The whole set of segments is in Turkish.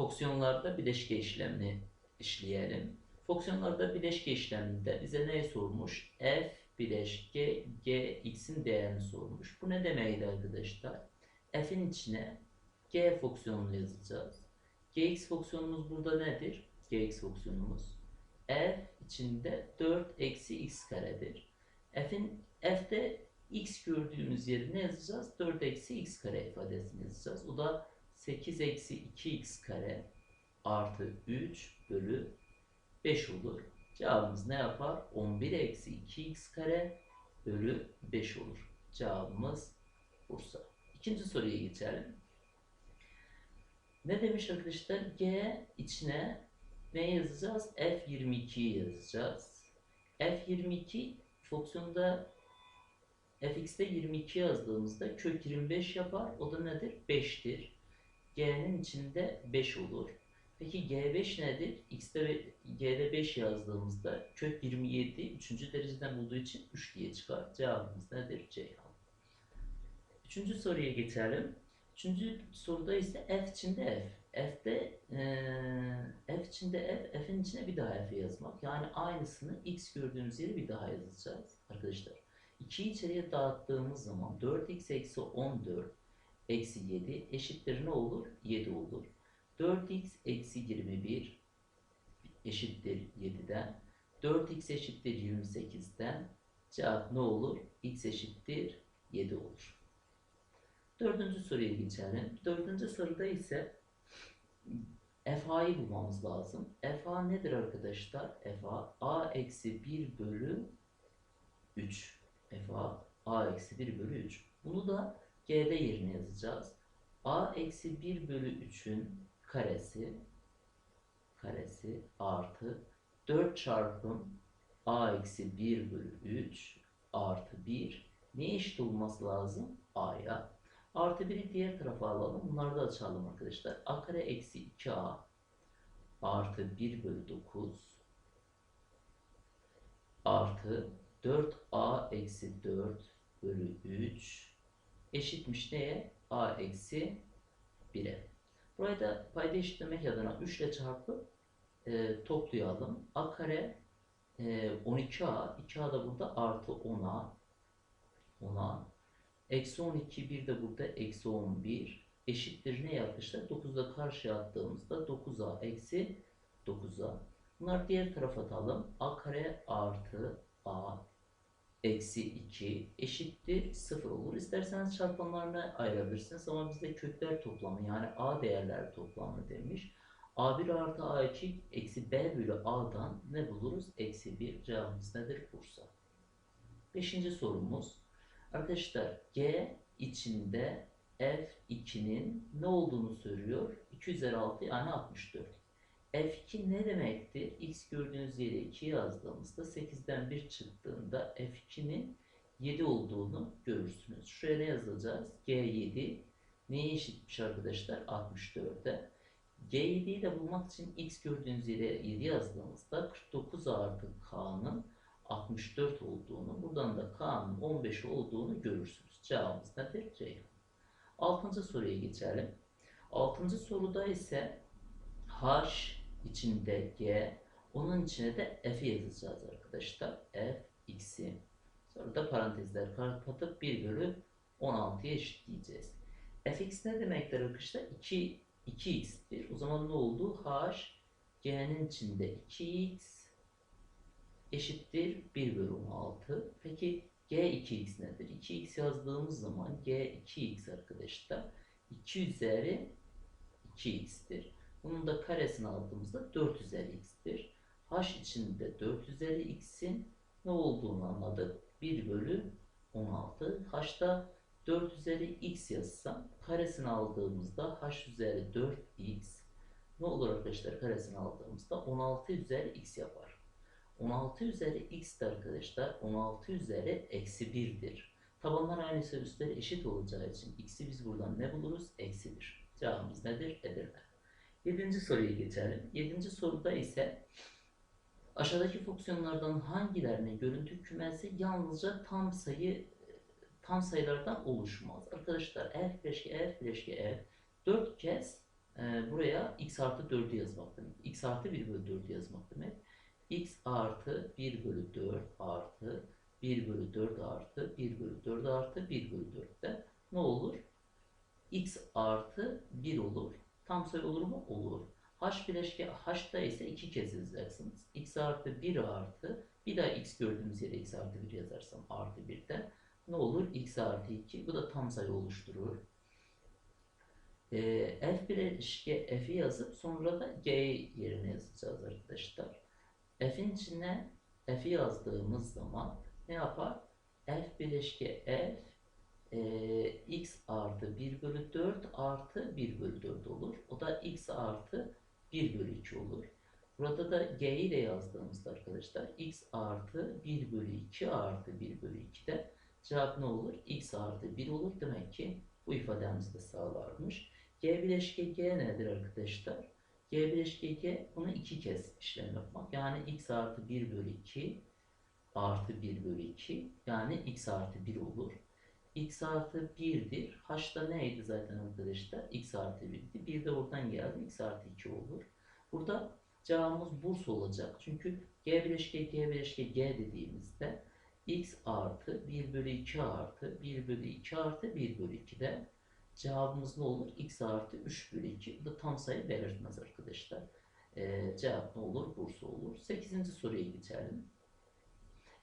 fonksiyonlarda bileşke işlemini işleyelim. Fonksiyonlarda bileşke işleminde bize ne sormuş? f bileşke g x'in değerini sormuş. Bu ne demekti arkadaşlar? f'in içine g fonksiyonunu yazacağız. gx fonksiyonumuz burada nedir? gx fonksiyonumuz f içinde 4 eksi x karedir. f'in f'de x gördüğümüz yerine yazacağız. 4 eksi x kare ifadesini yazacağız. O da 8 eksi 2x kare artı 3 bölü 5 olur. Cevabımız ne yapar? 11 eksi 2x kare bölü 5 olur. Cevabımız Bursa. İkinci soruya geçelim. Ne demiş arkadaşlar? G içine ne yazacağız? F22'yi yazacağız. F22 fonksiyonda fx'te 22 yazdığımızda kök 25 yapar. O da nedir? 5'tir. G'nin içinde 5 olur. Peki G5 nedir? Ve G'de 5 yazdığımızda kök 27 3. dereceden olduğu için 3 diye çıkar. Cevabımız nedir? Ceyhan. Üçüncü soruya geçelim. Üçüncü soruda ise f içinde f. F'de eee, f içinde f, f'in içine bir daha f yazmak. Yani aynısını x gördüğümüz yere bir daha yazacağız arkadaşlar. 2'yi içeriye dağıttığımız zaman 4x eksi 14 eksi 7 eşittir ne olur? 7 olur. 4x eksi 21 eşittir 7'den. 4x eşittir 28'den. Cevap ne olur? x eşittir 7 olur. Dördüncü soruya geçelim. Dördüncü soruda ise FA'yı bulmamız lazım. FA nedir arkadaşlar? FA A eksi 1 bölü 3. FA A eksi 1 bölü 3. Bunu da G'de yerine yazacağız. A eksi 1 bölü 3'ün karesi karesi artı 4 çarpım A eksi 1 bölü 3 artı 1 neye eşit olması lazım? A'ya. Artı 1'i diğer tarafa alalım. Bunları da açalım arkadaşlar. A kare eksi 2A artı 1 bölü 9 artı 4A eksi 4 bölü 3 eşitmiş neye? A eksi 1'e. Burayı da payda eşitlemek adına 3 ile çarpıp e, toplayalım. A kare e, 12A, 2A da burada artı 10A 10A Eksi 12, bir de burada eksi 11 eşittir ne yapmışlar? 9'da karşıya attığımızda 9a eksi 9a. Bunlar diğer tarafa atalım. a kare artı a eksi 2 eşittir 0 olur. İsterseniz çarpanlarına ayırabilirsiniz ama bizde kökler toplamı yani a değerler toplamı demiş. a1 artı a2 eksi b bölü a'dan ne buluruz? Eksi 1 cevabımız nedir? Bursa. Beşinci sorumuz. Arkadaşlar G içinde F2'nin ne olduğunu söylüyor. 2 üzeri 6 yani 64. F2 ne demektir? X gördüğünüz yere 2 yazdığımızda 8'den 1 çıktığında F2'nin 7 olduğunu görürsünüz. Şuraya ne yazacağız? G7 neye eşitmiş arkadaşlar? 64'e. G7'yi de bulmak için X gördüğünüz yere 7 yazdığımızda 49 artı K'nın 64 olduğunu, buradan da K'nın 15 olduğunu görürsünüz. Cevabımız nedir? Ceyhan. Altıncı soruya geçelim. Altıncı soruda ise H içinde G, onun içine de F'i yazacağız arkadaşlar. F, X'i. Sonra da parantezler kapatıp 1 bölü 16'ya eşitleyeceğiz. Fx ne demektir arkadaşlar? 2, 2x'tir. O zaman ne oldu? H, G'nin içinde 2x, eşittir 1 bölü 16. Peki g2x nedir? 2x yazdığımız zaman g2x arkadaşlar 2 üzeri 2x'tir. Bunun da karesini aldığımızda 4 üzeri x'tir. h içinde 4 üzeri x'in ne olduğunu anladık. 1 bölü 16. h'da 4 üzeri x yazsam karesini aldığımızda h üzeri 4x ne olur arkadaşlar karesini aldığımızda 16 üzeri x yapar. 16 üzeri x de arkadaşlar 16 üzeri eksi 1'dir. Tabanlar aynıysa üstleri eşit olacağı için x'i biz buradan ne buluruz? Eksi 1. Cevabımız nedir? Edirne. Yedinci soruya geçelim. Yedinci soruda ise aşağıdaki fonksiyonlardan hangilerine görüntü kümesi yalnızca tam sayı tam sayılardan oluşmaz. Arkadaşlar f bileşke f bileşke f 4 kez e, buraya x artı 4'ü yazmak demek. x artı 1 bölü 4'ü yazmak demek. x artı 1 bölü 4 artı 1 bölü 4 artı 1 bölü 4 artı 1 bölü 4'te ne olur? x artı 1 olur. Tam sayı olur mu? Olur. H bileşke H'da ise iki kez yazacaksınız. x artı 1 artı bir daha x gördüğümüz yere x artı 1 yazarsam artı 1'de ne olur? x artı 2. Bu da tam sayı oluşturur. Ee, f bileşke f'i yazıp sonra da g yerine yazacağız arkadaşlar. f'in içine f'i yazdığımız zaman ne yapar? f bileşke f e, x artı 1 bölü 4 artı 1 bölü 4 olur. Da x artı 1 bölü 2 olur. Burada da g ile yazdığımızda arkadaşlar x artı 1 bölü 2 artı 1 bölü 2'de cevap ne olur? x artı 1 olur. Demek ki bu ifademiz de sağlarmış. g bileşke g nedir arkadaşlar? g bileşke g bunu iki kez işlem yapmak. Yani x artı 1 bölü 2 artı 1 bölü 2 yani x artı 1 olur. X artı 1'dir. H'da neydi zaten arkadaşlar? x artı 1'di. 1 de oradan geldi. x artı 2 olur. Burada cevabımız burs olacak. Çünkü g bileşke g bileşke g dediğimizde x artı 1 bölü 2 artı 1 bölü 2 artı 1 bölü 2'de cevabımız ne olur? x artı 3 bölü 2. Bu da tam sayı belirtmez arkadaşlar. Ee, cevap ne olur? Bursa olur. 8. soruya geçelim.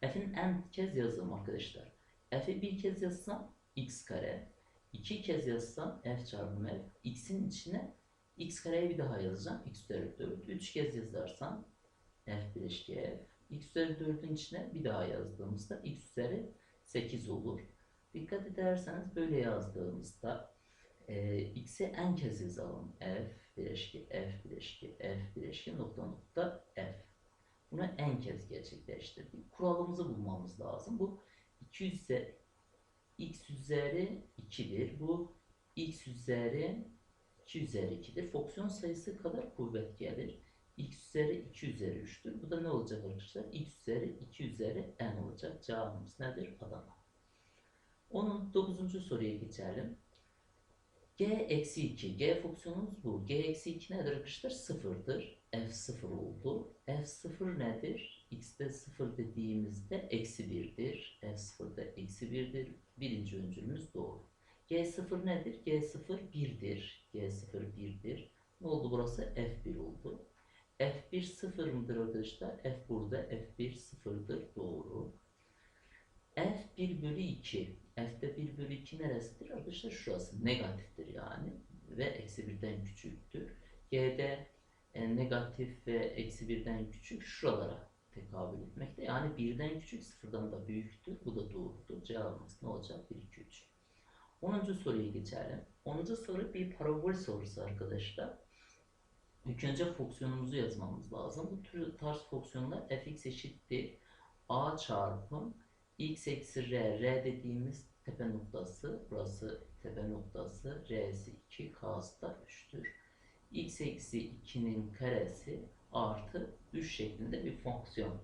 F'in en kez yazalım arkadaşlar. F'i bir kez yazsam x kare. iki kez yazsam f çarpı f. x'in içine x kareyi bir daha yazacağım. x üzeri 4. Üç kez yazarsam f bileşke f. x üzeri 4'ün içine bir daha yazdığımızda x üzeri 8 olur. Dikkat ederseniz böyle yazdığımızda e, x'i en kez yazalım. f bileşke f bileşke f bileşke nokta nokta f. Bunu en kez gerçekleştirdik. Kuralımızı bulmamız lazım. Bu 200 ise x üzeri 2'dir. Bu x üzeri 2 üzeri 2'dir. Fonksiyon sayısı kadar kuvvet gelir. x üzeri 2 üzeri 3'tür. Bu da ne olacak arkadaşlar? x üzeri 2 üzeri n olacak. Cevabımız nedir? Adana. Onun 9. soruya geçelim. g eksi 2. g fonksiyonumuz bu. g eksi 2 nedir arkadaşlar? Sıfırdır. f sıfır oldu. f sıfır nedir? X'te sıfır dediğimizde eksi 1'dir. f sıfırda eksi 1'dir. Birinci öncülümüz doğru. G0 nedir? G0 1'dir. G0 1'dir. Ne oldu burası? F1 oldu. F1 0 mıdır arkadaşlar? F burada. F1 0'dır. Doğru. F1 bölü 2. F'de 1 bölü 2 neresidir? Arkadaşlar şurası. Negatiftir yani. Ve eksi 1'den küçüktür. G'de e, negatif ve eksi 1'den küçük şuralara tekabül etmekte. Yani 1'den küçük 0'dan da büyüktür. Bu da doğrudur. Cevabımız ne olacak? 1, 2, 3. 10. soruya geçelim. 10. soru bir parabol sorusu arkadaşlar. İlk önce fonksiyonumuzu yazmamız lazım. Bu tür tarz fonksiyonlar fx eşittir a çarpı x eksi r. r dediğimiz tepe noktası. Burası tepe noktası. r'si 2, k'sı da 3'tür. x eksi 2'nin karesi artı 3 şeklinde bir fonksiyon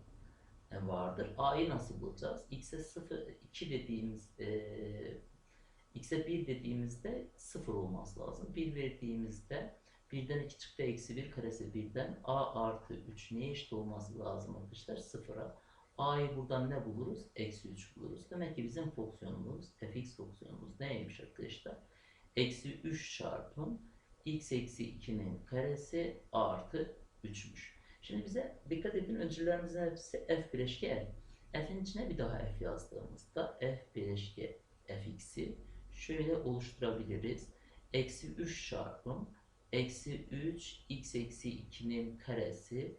vardır. a'yı nasıl bulacağız? x'e 0, 2 dediğimiz e, x'e 1 dediğimizde 0 olması lazım. 1 verdiğimizde 1'den 2 çıktı eksi 1 karesi 1'den a artı 3 neye eşit olması lazım arkadaşlar? 0'a. a'yı buradan ne buluruz? Eksi 3 buluruz. Demek ki bizim fonksiyonumuz fx fonksiyonumuz neymiş arkadaşlar? Eksi 3 çarpım x eksi 2'nin karesi artı 3'müş. Şimdi bize dikkat edin öncülerimizin hepsi f bileşke f. f'in içine bir daha f yazdığımızda f bileşke fx'i şöyle oluşturabiliriz. Eksi 3 çarpım eksi 3 x eksi 2'nin karesi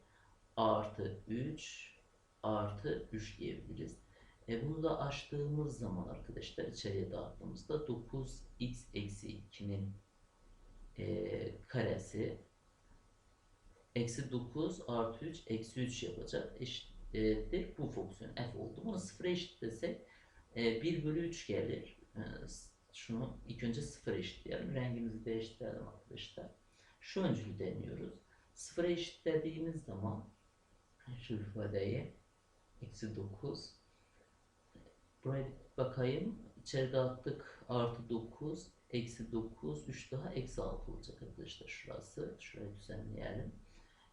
artı 3 artı 3 diyebiliriz. E bunu da açtığımız zaman arkadaşlar içeriye dağıttığımızda 9 x eksi 2'nin e, karesi eksi 9 artı 3 eksi 3 yapacak eşittir bu fonksiyon f oldu. Bunu sıfıra eşitlesek e, 1 bölü 3 gelir. E, şunu ilk önce sıfır eşitleyelim. Rengimizi değiştirelim arkadaşlar. Şu öncülü deniyoruz. Sıfıra eşitlediğimiz zaman şu ifadeyi eksi 9 buraya bakayım. İçeride attık artı 9 eksi 9, 3 daha eksi 6 olacak arkadaşlar şurası. Şurayı düzenleyelim.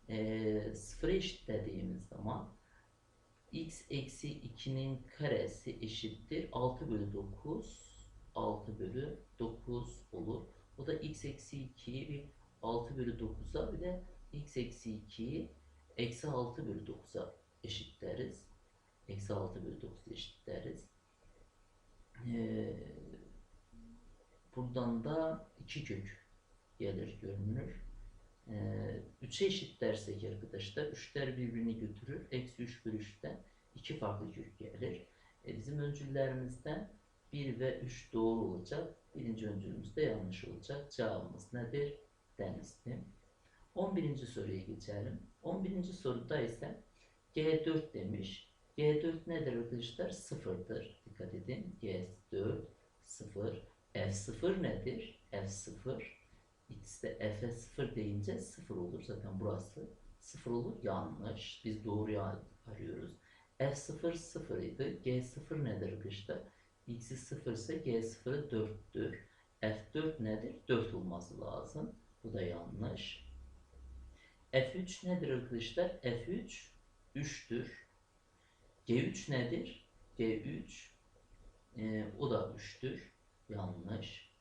Ee, sıfıra eşitlediğimiz zaman x eksi 2'nin karesi eşittir 6 bölü 9 6 bölü 9 olur. O da x eksi 2'yi bir 6 bölü 9'a bir de x eksi 2'yi eksi 6 bölü 9'a eşitleriz. Eksi 6 bölü 9'a eşitleriz. Ee, buradan da 2 kök gelir görünür. Ee, 3'e eşit dersek arkadaşlar 3'ler birbirini götürür. Eksi 3 bölü 3'ten 2 farklı kök gelir. E, bizim öncüllerimizden 1 ve 3 doğru olacak. Birinci öncülümüz de yanlış olacak. Cevabımız nedir? Denizli. 11. soruya geçelim. 11. soruda ise G4 demiş. G4 nedir arkadaşlar? Sıfırdır. Dikkat edin. G4 sıfır. F0 nedir? F0 İkisi de F'e 0 deyince 0 olur. Zaten burası 0 olur. Yanlış. Biz doğruyu arıyoruz. F0 0 idi. G0 nedir arkadaşlar? X'i 0 ise G0'ı 4'tür. F4 nedir? 4 olması lazım. Bu da yanlış. F3 nedir arkadaşlar? F3 3'tür. G3 nedir? G3 e, o da 3'tür. Yanlış.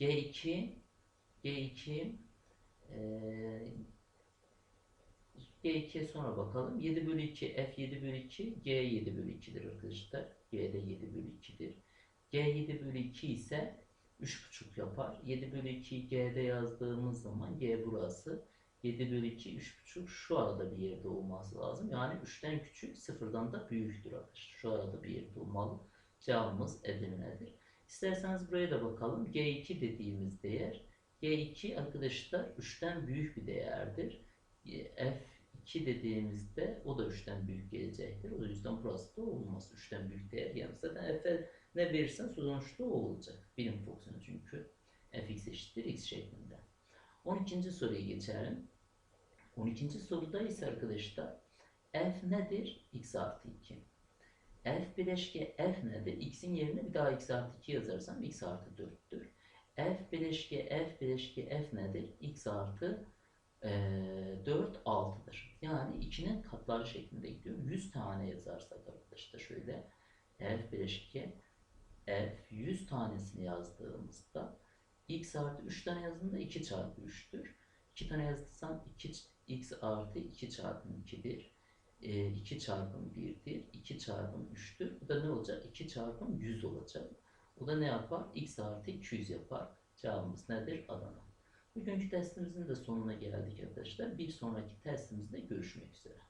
G2 G2 e, G2'ye sonra bakalım. 7 bölü 2 F7 bölü 2 G7 bölü 2'dir arkadaşlar. G'de 7 bölü 2'dir. G7 bölü 2 ise 3,5 yapar. 7 bölü 2 G'de yazdığımız zaman G burası. 7 bölü 2 3,5 şu arada bir yerde olması lazım. Yani 3'ten küçük 0'dan da büyüktür arkadaşlar. Şu arada bir yerde olmalı. Cevabımız Edirne'dir. İsterseniz buraya da bakalım. G2 dediğimiz değer G2 arkadaşlar 3'ten büyük bir değerdir. F2 dediğimizde o da 3'ten büyük gelecektir. O yüzden burası da olmaz. 3'ten büyük değer yani zaten F'e ne verirsen sonuçta o olacak. Birim fonksiyonu çünkü fx eşittir x şeklinde. 12. soruya geçelim. 12. soruda ise arkadaşlar f nedir? x artı 2. f bileşke f nedir? x'in yerine bir daha x artı 2 yazarsam x artı 4'tür. F bileşke f bileşke f nedir? x artı e, 4 6'dır. Yani 2'nin katları şeklinde gidiyor. 100 tane yazarsak arkadaşlar şöyle f bileşke f 100 tanesini yazdığımızda x artı 3 tane yazdığında 2 çarpı 3'tür. 2 tane yazdıysam 2 x artı 2 çarpım 2'dir. E, 2 çarpım 1'dir. 2 çarpım 3'tür. Bu da ne olacak? 2 çarpım 100 olacak. O da ne yapar? x artı 200 yapar. Cevabımız nedir? Adana. Bugünkü testimizin de sonuna geldik arkadaşlar. Bir sonraki testimizde görüşmek üzere.